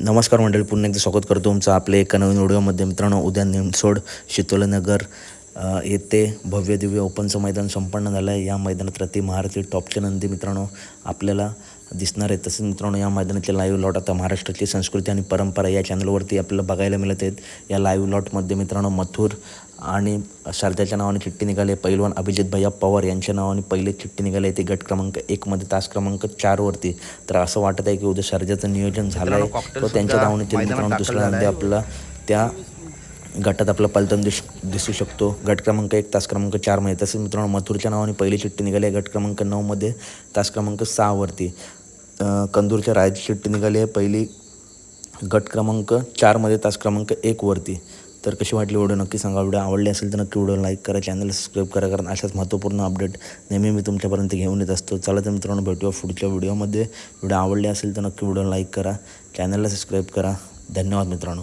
नमस्कार मंडळी पुन्हा एकदा स्वागत करतो तुमचं आपल्या एका नवीन व्हिडिओमध्ये. मित्रांनो उद्या निमसोड शीतोलनगर येथे भव्य दिव्य ओपनचं मैदान संपन्न झालं आहे या मैदानात रती महारथी टॉपचे नंदी मित्रांनो आपल्याला दिसणार आहेत तसेच मित्रांनो या मैदानातले लाईव्ह लॉट आता महाराष्ट्राची संस्कृती आणि परंपरा या चॅनलवरती आपल्याला बघायला मिळत आहेत. या लाईव्ह लॉटमध्ये मित्रांनो मथुर आणि शारदाच्या नावाने चिठ्ठी निघाली आहे. पैलवान अभिजित भैया पवार यांच्या नावाने पहिले चिठ्ठी निघाली आहे. ती गट क्रमांक एकमध्ये तास क्रमांक चारवरती तर असं वाटत आहे की उद्या शारजाचं नियोजन झालं आहे तो त्यांच्या मैदानात मित्रांनो दुसरा नंदी. आपल्याला त्या गटात आपला पलटण दिस दिसू शकतो. गट क्रमांक एक तास क्रमांक चारमध्ये तसेच मित्रांनो मथुरच्या नावाने पहिली चिठ्ठी निघाली आहे. गट क्रमांक नऊमध्ये तास क्रमांक सहावरती कंदूरच्या रायची शिट्टी निघाली आहे. पहिली गट क्रमांक चारमध्ये तास क्रमांक एकवरती तर कशी वाटली व्हिडिओ? नक्की सांगा. व्हिडिओ आवडली असेल तर नक्की व्हिडिओ लाईक करा चॅनल सबस्क्राईब करा कारण अशाच महत्त्वपूर्ण अपडेट नेहमी मी तुमच्यापर्यंत घेऊन येत असतो. चला तर मित्रांनो भेटूया पुढच्या व्हिडिओमध्ये. व्हिडिओ आवडले असेल तर नक्की व्हिडिओ लाईक करा चॅनलला सबस्क्राईब करा. धन्यवाद मित्रांनो.